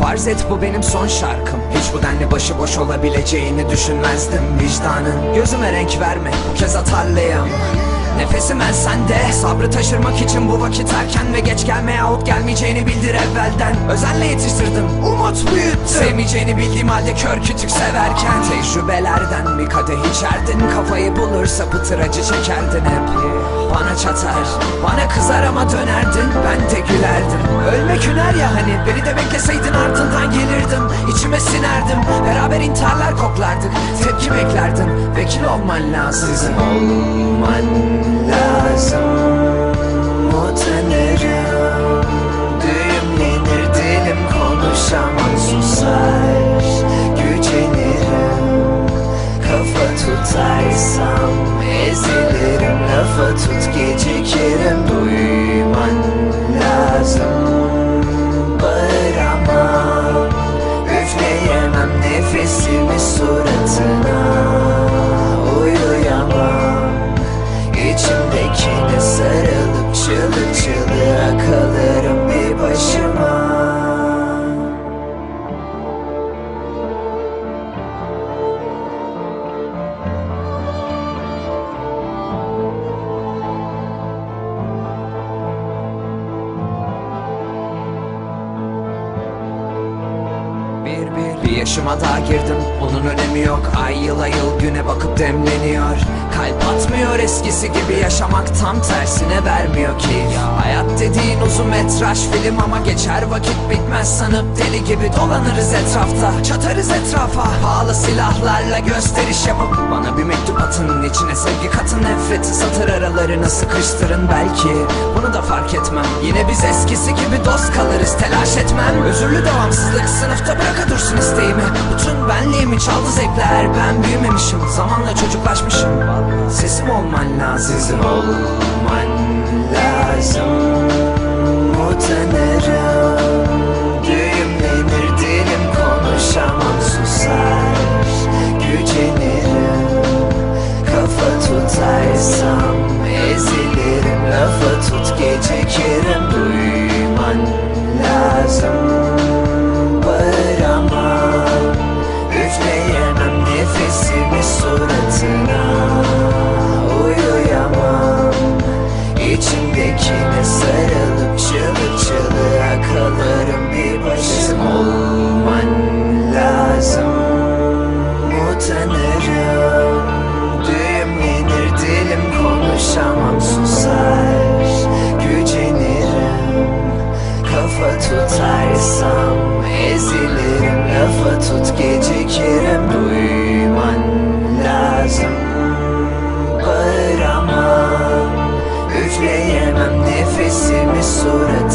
Farz et bu benim son şarkım. Hiç bu denli başıboş olabileceğini düşünmezdim Vicdanın. Gözüme renk verme bu kez atarlıyım Nefesim el sende. Sabrı taşırmak için bu vakit erken Ve geç gelme yahut gelmeyeceğini bildir evvelden. Özenle yetiştirdim umut büyüttüm. Sevmeyeceğini bildiğim halde kör kütük severken. Tecrübelerden bir kadeh içerdin Kafayı bulursa pıtır acı çekerdin hep. Bana çatar, bana kızar ama dönerdin Ben de gülerdim. Ölmek hüner ya hani Beni de bekleseydin ardından gelirdim. İçime sinerdim Beraber intiharlar koklardık. Tepki beklerdin Vekil olman lazım. Sizin olman tutarsam ezilirim Lafa tut gecikirim Duyman yaşıma daha girdim. Onun önemi yok. Ay yıl ay yıl güne bakıp demleniyor. Kalp atmıyor eskisi gibi. Yaşamak tam tersine vermiyor ki. Hayat dediğin uzun metraj film ama geçer vakit bitmez. Sanıp deli gibi dolanırız etrafta. Çatarız etrafa. Pahalı silahlarla gösteriş yapıp Bana içine sevgi katın nefret. Satır aralarına sıkıştırın belki. Bunu da fark etmem. Yine biz eskisi gibi dost kalırız. Telaş etmem. Özürlü devamsızlık sınıfta bıraka dursun isteğimi. Bütün benliğimi çaldı zevkler. Ben büyümemişim. Zamanla çocuklaşmışım. Sesim olman lazım. Sizin olman lazım tutarsam Ezilirim lafa tut gecikirim Duyman lazım. Bağıramam Üfleyemem nefesimi surat